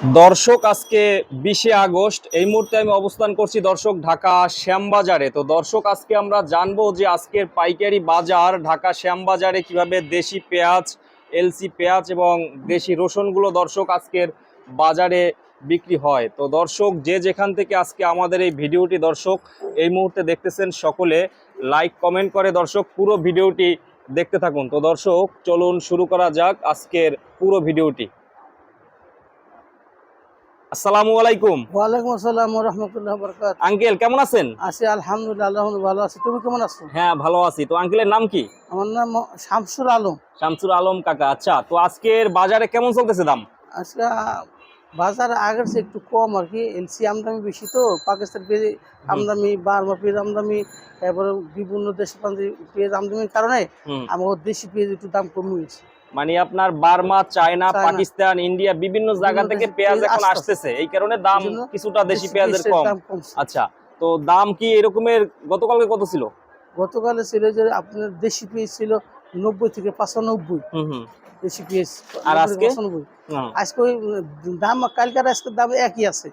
দর্শক, আজকে বিশে আগস্ট। এই মুহূর্তে আমি অবস্থান করছি দর্শক ঢাকা শ্যামবাজারে। তো দর্শক, আজকে আমরা জানব যে আজকের পাইকারি বাজার ঢাকা শ্যামবাজারে কীভাবে দেশি পেঁয়াজ, এলসি পেঁয়াজ এবং দেশি রসুনগুলো দর্শক আজকের বাজারে বিক্রি হয়। তো দর্শক, যে যেখান থেকে আজকে আমাদের এই ভিডিওটি দর্শক এই মুহূর্তে দেখতেছেন সকলে লাইক কমেন্ট করে দর্শক পুরো ভিডিওটি দেখতে থাকুন। তো দর্শক, চলুন শুরু করা যাক আজকের পুরো ভিডিওটি। আসসালামু আলাইকুম। ওয়ালাইকুম আসসালাম রহমতুল্লাহ বরকাত আঙ্কেল কেমন আছেন? আছি আলহামদুলিল্লাহ ভালো আছি। তুমি কেমন আছো? হ্যাঁ ভালো আছি। তো আঙ্কেলের নাম কি? আমার নাম শামসুর আলম। শামসুর আলম কাকা আচ্ছা তো আজকের বাজারে কেমন চলতেছে দাম? আজকে বাজার আগের চেয়ে একটু কম আর কি। এলসি আমদানি বেশি তো পাকিস্তান পেঁয়াজ আমদানি বার্মা পেঁয়াজ আমদানি তারপরে বিভিন্ন দেশ পেঁয়াজ আমদানির কারণে আমার দেশি পেঁয়াজ একটু দাম কমে গেছে মানে আপনার বার্মা চায়না। পাকিস্তান ইন্ডিয়া বিভিন্ন জায়গা থেকে পেঁয়াজ এখন আসতেছে। এই কারণে দাম কিছুটা দেশি পেঁয়াজের পেঁয়াজের কম। আচ্ছা তো দাম কি এরকমের গতকালকে কত ছিল? গতকালে ছিল যে আপনার দেশি পেঁয়াজ ছিল নব্বই থেকে পঁচানব্বই। হুম হুম। আর আজকে? আজকে দাম কালকার আজকের দাম একই আছে।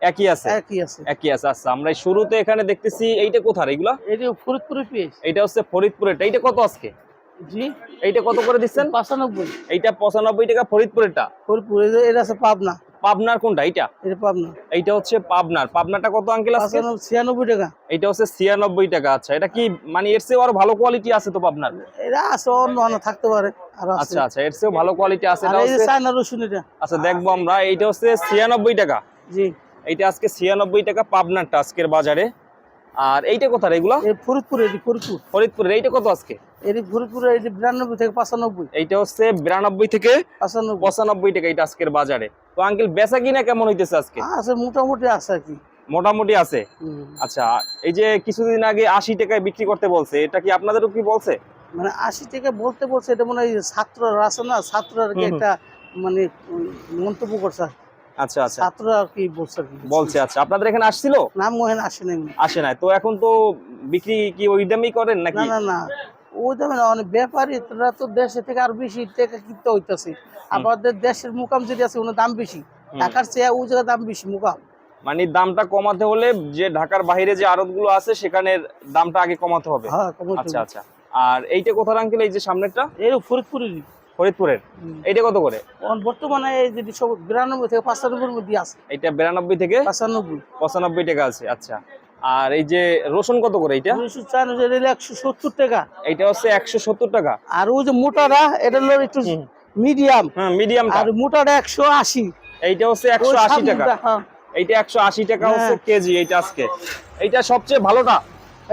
একই আছে? একই আছে। একই আছে। আচ্ছা আমরা শুরুতে এখানে দেখতেছি এইটা কোথার এটি ফরিদপুরে পেঁয়াজ এইটা হচ্ছে ফরিদপুরেরটা এইটা কত আজকে? জি। এইটা কত করে দিচ্ছেন? পঁচানব্বই। এইটা পঁচানব্বই টাকা ফরিদপুরেরটা? ফরিদপুরে এটা আছে পাবনা। পাবনার কোনটা? এইটা? এটা পাবনা। এইটা হচ্ছে পাবনার। পাবনাটা কত আঙ্কেল আছে পঁচানব্বই ছিয়ানব্বই টাকা। এটা হচ্ছে ছিয়ানব্বই টাকা। আচ্ছা এটা কি মানে এর চেয়েও আরও ভালো কোয়ালিটি আছে তো পাবনার? এটা আছে অন্য অন্য থাকতে পারে আচ্ছা আচ্ছা এর চেয়েও ভালো কোয়ালিটি আছে। এটা হচ্ছে চায়না রসুন এটা। আচ্ছা দেখব আমরা। এইটা হচ্ছে ছিয়ানব্বই টাকা। জি। এইটা আজকে ছিয়ানব্বই টাকা পাবনারটা আজকের বাজারে। আর এইটা কোথায় এগুলো? এই ফরিদপুরে এটি ফরিদপুর। ফরিদপুরের এইটা কত আজকে? এটি ফরিদপুরে এটি বিরানব্বই থেকে পঁচানব্বই। এইটা হচ্ছে বিরানব্বই থেকে পঁচানব্বই। টাকা এটা আজকের বাজারে। তো আঙ্কেল বেচা কিনা কেমন হইতেছে আজকে? আছে মোটামুটি আছে আর কি। মোটামুটি আছে? আচ্ছা এই যে কিছুদিন আগে আশি টাকায় বিক্রি করতে বলছে এটা কি আপনাদেরও কি বলছে? মানে আশি টাকা বলতে বলছে এটা মনে হয় ছাত্ররা আছে না ছাত্ররা কি। একটা মানে মন্তব্য করছে আর। আচ্ছা আচ্ছা। ছাত্ররা কি বলছে বলছে আচ্ছা। আপনাদের এখানে আসছিল? নাম মোহেন আসে নাই। আসে নাই। তো এখন তো বিক্রি কি ওই দামেই করেন নাকি? না না ওই দামে না অনেক ব্যাপারী তারা তো দেশে থেকে আর বেশি টাকা কিনতে হইতাছে। আমাদের দেশের মুকাম যেটি আছে ওনার দাম বেশি। টাকার চেয়ে ওই দাম বেশি মুকাম। মানে দামটা কমাতে হলে যে ঢাকার বাইরে যে আড়তগুলো আছে সেখানের দামটা আগে কমাতে হবে। হ্যাঁ আচ্ছা আচ্ছা। আর এইটা কোথার আঙ্কেল এই যে সামনেরটা? এই ফরিদপুরেরই। ফরিদপুরের? এইটা কত করে? বর্তমানে সব বিরানব্বই থেকে পাঁচানব্বইয়ের মধ্যে আছে। এইটা বিরানব্বই থেকে পাঁচানব্বই। পঁচানব্বই টাকা আছে আচ্ছা। আর এই যে রসুন কত করে চার একশো সত্তর টাকা। এইটা হচ্ছে একশো সত্তর টাকা। আর ওই যে মোটাটা এটা একটু। মিডিয়াম। হ্যাঁ মিডিয়ামটা। আর মোটাটা একশো আশি। এইটা হচ্ছে একশো আশি টাকা। হ্যাঁ। এইটা একশো আশি টাকা হ্যাঁ। হচ্ছে কেজি এইটা আজকে। এইটা সবচেয়ে ভালোটা?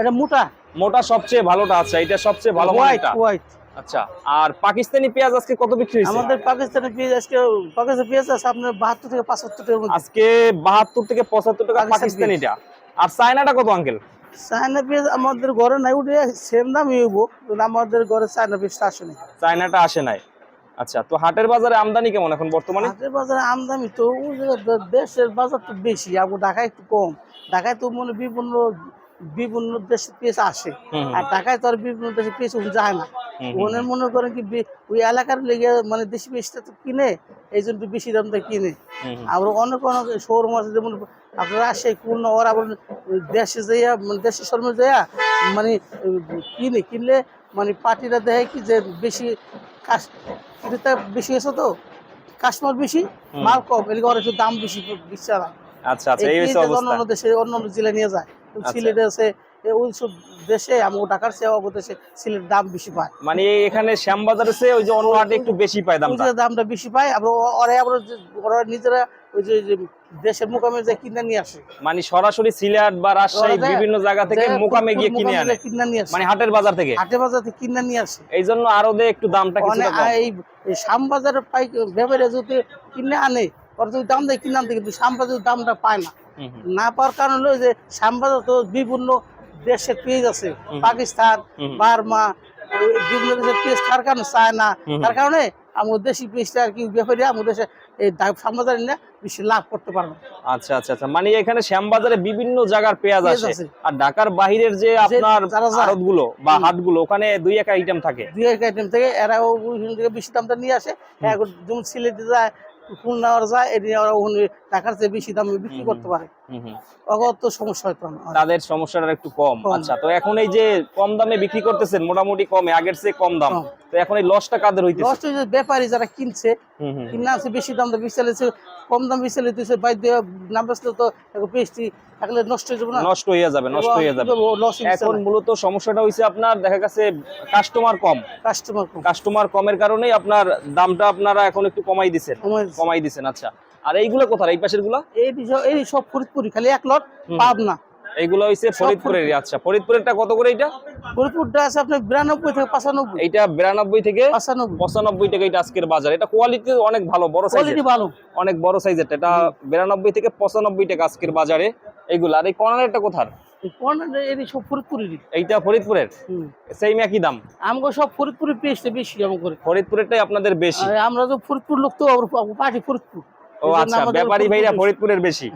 এটা মোটা। মোটা সবচেয়ে ভালোটা আছে এটা সবচেয়ে ভালো হোয়াইট হোয়াইট আচ্ছা আর পাকিস্তানি পেঁয়াজ আজকে কত বিক্রি হয়েছে? আমাদের পাকিস্তানের পেঁয়াজ আজকে পাকিস্তানের পেঁয়াজ আছে আপনার বাহাত্তর থেকে পাঁচাত্তর টাকার মধ্যে। আজকে বাহাত্তর থেকে পঁচাত্তর টাকা পাকিস্তানিটা। আর চায়নাটা কত আঙ্কেল? চায়না পেঁয়াজ আমাদের ঘরে নাই উঠে সেম দামই হইব আমাদের ঘরে চায়না পেঁয়াজটা আসে না চায়নাটা আসে নাই। আচ্ছা তো হাটের বাজারে আমদানি কেমন এখন বর্তমানে? হাটের বাজারে আমদানি তো দেশের বাজার তো বেশি আবার ঢাকায় একটু কম। ঢাকায় তো মনে বিভিন্ন বিভিন্ন দেশের পেঁয়াজ আসে। আর ঢাকায় তো আর বিভিন্ন দেশের পেঁয়াজ যায় না। হুম, মনে করেন কি ওই এলাকার লেগে মানে দেশি পেঁয়াজটা তো কিনে এই জন্য বেশি দাম দিয়ে কিনে। আবার অনেক অনেক শোরুম আছে যেমন আপনারা আসে খুলনা ওরা আবার দেশে যাইয়া মানে দেশের শর্মে যাইয়া মানে কিনে কিনলে মানে পার্টিরা দেখে কি যে বেশি কাশ বেশি আছে তো কাস্টমার বেশি মাল কম এদিকে ওরা একটু দাম বেশি দিচ্ছে না আচ্ছা আচ্ছা এই অবস্থা। অন্য দেশে অন্য অন্য জেলায় নিয়ে যায়। আচ্ছা। সিলেটে আছে এ ওই সব দেশে আমার ঢাকার চেয়ে অন্য সিলেট দাম বেশি পায়। মানে এখানে শ্যামবাজারে ওই যে অন্য হাটে একটু বেশি পায় ওই দামটা। বেশি পায় ওরা ওরা নিজেরা ওই যে দেশের মোকামে যে কিনে নিয়ে আসে। মানে সরাসরি সিলেট বা রাজশাহী বিভিন্ন জায়গা থেকে মোকামে গিয়ে কিনে আনে। কিনে নিয়ে আসে। মানে হাটের বাজার থেকে। হাটে বাজার থেকে কিনে নিয়ে আসে। এই জন্য আরও দে একটু দামটা কম। এই এই শ্যামবাজারের পাই ব্যাপারে যদি কিনে আনে ওরা যদি দাম দেয় কিনে আনতে কিন্তু শ্যামবাজারের দামটা পায় না। না পাওয়ার কারণ হলো যে শ্যামবাজার তো বিভিন্ন দেশের পেজ আছে পাকিস্তান। বার্মা বিভিন্ন দেশের পেজ তার কারণে চায় না। তার কারণে আমাদের দেশি পেজটা আর কি ব্যাপারে আমাদের দেশে এই শ্যামবাজার নিয়ে বেশি লাভ করতে পারবে। আচ্ছা আচ্ছা আচ্ছা। মানে এখানে শ্যামবাজারে বিভিন্ন জায়গার পেঁয়াজ আছে। আর ঢাকার বাহিরের যে আপনার যারা গুলো বা হুম। হাটগুলো ওখানে দুই এক আইটেম থাকে। দুই এক আইটেম থেকে। এরা ওইখান থেকে বেশি দামটা নিয়ে আসে। যেমন সিলেটে যায় খুলনা যায় এটি ওরা ওখানে টাকার চেয়ে বেশি দামে বিক্রি করতে পারে। অগত সমস্যা হতো তাদের সমস্যাটা একটু কম। আচ্ছা তো এখন এই যে কম দামে বিক্রি করতেছেন মোটামুটি কমে আগের চেয়ে কম দাম। তো এখন এই লসটা কাদের হইতেছে? হয়েছে ব্যাপারী যারা কিনছে কিনা আছে বেশি দাম বিচালিছে কম দাম না বেচলে তো পেস্টি থাকলে নষ্ট হয়ে যাবে না? নষ্ট হয়ে যাবে নষ্ট হয়ে যাবে। এখন মূলত সমস্যাটা হইছে আপনার দেখা গেছে কাস্টমার কম। কাস্টমার কম। কাস্টমার কমের কারণেই আপনার দামটা আপনারা এখন একটু কমাই দিছেন। কমাই দিছেন আচ্ছা। আর এইগুলো কোথায় এই পাশেরগুলা? এই এই সব ফরিদপুরি খালি এক লট হুম। পাব না এইগুলো হইছে ফরিদপুরের আচ্ছা। ফরিদপুরেরটা কত করে এটা ফরিদপুরটা আছে আপনার বিরানব্বই থেকে পঁচানব্বই। এইটা বিরানব্বই থেকে পঁচানব্বই। পঁচানব্বই টাকা এটা আজকের বাজার। এটা কোয়ালিটি অনেক ভালো বড় সাইজের কোয়ালিটি ভালো। অনেক বড় সাইজের এটা বিরানব্বই থেকে পঁচানব্বই টাকা আজকের বাজারে। এইগুলো আর এই কর্নারেরটা কোথার? সব ফরিদপুরেরই। এইটা ফরিদপুরের? হুম। সেম একই দাম? আমাকে সব ফরিদপুরি পেয়েছে বেশি ফরিদপুরেরটাই আপনাদের বেশি। আমরা তো ফরিদপুর লোক তো পার্টি ফরিদপুর। ও আচ্ছা ব্যাপারী ভাইরা ফরিদপুরের বেশি।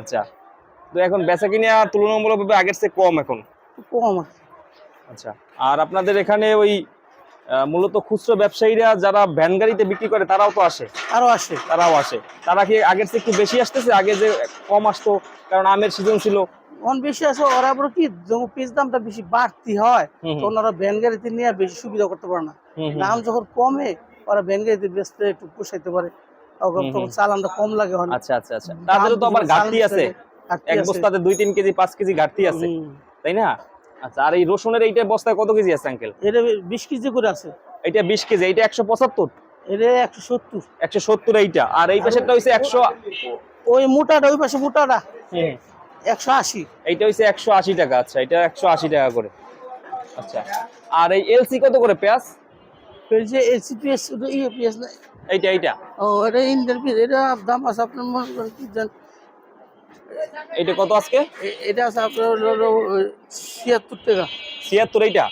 আচ্ছা তো এখন বেচা কিনা তুলনামূলকভাবে আগের চেয়ে কম এখন? কম আচ্ছা আর আপনাদের এখানে ওই মূলত খুচরো ব্যবসায়ীরা যারা ভ্যান গাড়িতে বিক্রি করে তারাও তো আসে? আসে। তারাও আসে। তারা কি আগের চেয়ে একটু বেশি আসতেছে? আগে যে কম আসতো কারণ আমের সিজন ছিল। অন বেশি আছে ওরা আবার কি পিস দামটা বেশি বাড়তি হয় তখন ওরা ভ্যান গাড়িতে নিয়ে বেশি সুবিধা করতে পারে না। দাম যখন কমে ওরা ভ্যান গাড়িতে বেচতে একটু পোষাইতে পারে। চালানটা কম লাগে আচ্ছা আচ্ছা আচ্ছা। তাদেরও তো আবার ঘাটতি আছে। এক বস্তাতে দুই তিন কেজি পাঁচ কেজি ঘাটতি আছে। তাই না? আচ্ছা আর এই রসুনের এইটা বস্তায় কত কেজি আছে আঙ্কেল? এটা বিশ কেজি করে আছে। এটা বিশ কেজি এইটা একশো পঁচাত্তর? এটা একশো সত্তর। একশো সত্তর এইটা। আর এই পাশেরটা হইছে একশো ওই মোটাটা ওই পাশে মোটাটা? একশো আশি। এইটা হইছে একশো আশি টাকা। আচ্ছা এটা একশো আশি টাকা করে। আচ্ছা আর এই এলসি কত করে পেঁয়াজ না এইটা এইটা। ও এটা এটা দাম আছে আপনার মনে করেন কি জান। কত আজকে? এটা আছে আপনার ছিয়াত্তর টাকা। ছিয়াত্তর এইটা?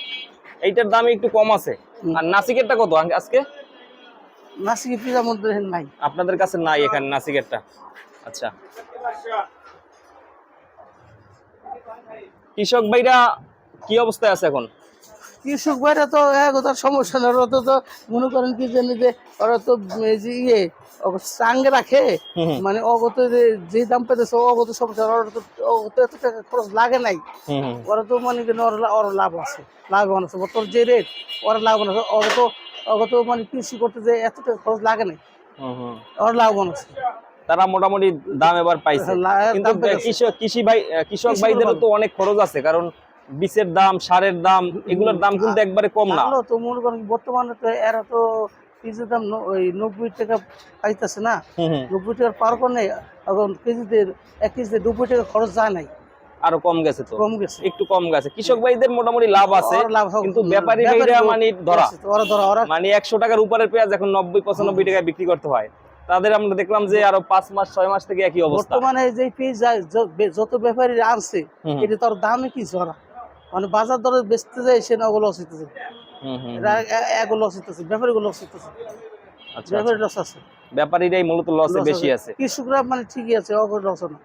এইটার দাম একটু কম আছে। আর নাসিকেরটা কত আজকে? নাসিকি পিজা মধ্যে নাই। আপনাদের কাছে নাই এখানে নাসিকেরটা। আচ্ছা। কৃষক ভাইরা কি অবস্থায় আছে এখন? কৃষক ভাইরা তো এক তার সমস্যা না ওরা তো মনে করেন কি জানি যে ওরা তো ইয়ে চাঙ্গে রাখে। মানে অগত যে দাম পেতেছে অগত সমস্যা ওরা তো অগত এত টাকা খরচ লাগে নাই। ওরা তো মানে কি ওর লাভ আছে লাভবান আছে। বর্তমান যে রেট ওরা লাভবান আছে। অগত অগত মানে কৃষি করতে যে এত টাকা খরচ লাগে নাই। ওর লাভবান আছে। তারা মোটামুটি দাম এবার পাইছে। কিন্তু কৃষক কৃষি ভাই কৃষক ভাইদেরও তো অনেক খরচ আছে কারণ বীজের দাম সারের দাম এগুলোর দাম কিন্তু একবারে কম না। তো মনে করেন বর্তমানে তো এরা তো কেজির দাম ওই নব্বই টাকা পাইতেছে না। নব্বই টাকার পার করে এখন কেজিতে এক কেজিতে নব্বই টাকা খরচ যায় নাই। আরও কম গেছে তো। কম গেছে। একটু কম গেছে। কৃষক ভাইদের মোটামুটি লাভ আছে। কিন্তু ব্যাপারী ভাইরা মানে ধরা। মানে একশো টাকার উপরের পেঁয়াজ এখন নব্বই পঁচানব্বই টাকায় বিক্রি করতে হয়। তাদের আমরা দেখলাম যে আরও পাঁচ মাস ছয় মাস থেকে একই অবস্থা। বর্তমানে যে বে- যত ব্যাপারী আনছে এটা তোর দামে কি ধরা মানে বাজার দরে বেচতে যায় সে ওগুলো লস হইতেছে। এগুলো লস হইতেছে ব্যাপারীগুলো লস হইতেছে। আচ্ছা, আচ্ছা। ব্যাপারী লস আছে। ব্যাপারীরাই মূলত লসে বেশি আছে। কৃষকরা মানে ঠিকই আছে ওগুলো লস না।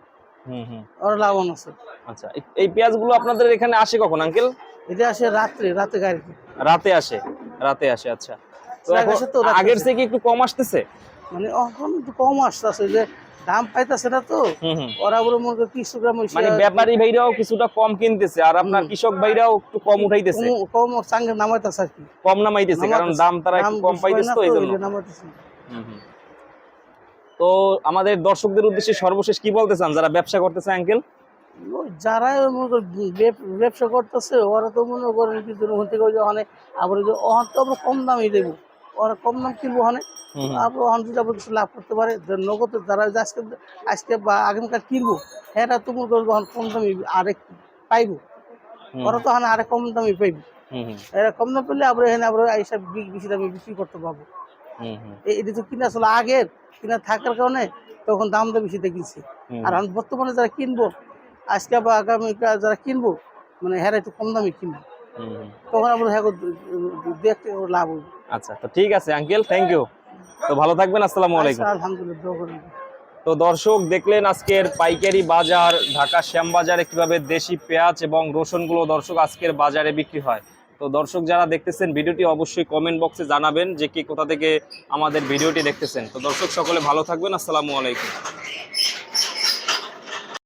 হুম, হুম, ওরা লাভবান আছে। আচ্ছা এই- পেঁয়াজগুলো আপনাদের এখানে আসে কখন আঙ্কেল? এটা আসে রাত্রে রাতে গাড়িতে রাতে আসে রাতে আসে আচ্ছা। তো আগের থেকে একটু কম আসতেছে? মানে এখন একটু কম আসতেছে যে দাম পাইতেছে না তো। ওরা বলে মনে করে মানে ব্যাপারী ভাইরাও কিছুটা কম কিনতেছে আর আপনার কৃষক ভাইরাও একটু কম উঠাইতেছে। কম- চাঙ্গে নামাইতেছে আর কি। কম নামাইতেছে কারণ দাম তারা কম পাইতেছে তো তো, নামাইতেছে। আমাদের দর্শকদের উদ্দেশ্যে সর্বশেষ কি বলতে চান? যারা ব্যবসা করতেছে আঙ্কেল? যারা ব্যবসা করতেছে ওরা তো মনে করেন কি যেন ওখান থেকে ওই যে ওখানে আবার তো আমরা কম দামে দেবো। ওরা কম দাম কিনবো ওখানে। আবার ওখান থেকে আবার কিছু লাভ করতে পারে। নগদ যারা আজকে আজকে বা আগামীকাল কিনবো এরা তো মনে করব কম দামে আরেক পাইবো। ওরা তো ওখানে আরেক কম দামে পাইবো। এরা কম দাম পেলে আবার এখানে আবার এইসব বেশি দামে বিক্রি করতে পারব। এই- এটা তো কিনা আসলে আগের কিনা থাকার কারণে তখন দাম দামটা বেশি দেখিয়েছি। আর এখন বর্তমানে যারা কিনবো আজকে বা আগামীকাল যারা কিনবো মানে হ্যাঁ একটু কম দামে কিনবো। তখন আমরা হ্যাঁ দেখতে লাভ হবে আচ্ছা তো ঠিক আছে আঙ্কেল থ্যাংক ইউ তো ভালো থাকবেন আসসালামু আলাইকুম। আচ্ছা, আলহামদুলিল্লাহ তো দর্শক দেখলেন আজকের পাইকারি বাজার ঢাকা শ্যামবাজারে কীভাবে দেশি পেঁয়াজ এবং রসুনগুলো দর্শক আজকের বাজারে বিক্রি হয়। তো দর্শক যারা দেখতেছেন ভিডিওটি অবশ্যই কমেন্ট বক্সে জানাবেন যে কে কোথা থেকে আমাদের ভিডিওটি দেখতেছেন। তো দর্শক সকলে ভালো থাকবেন আসসালামু আলাইকুম।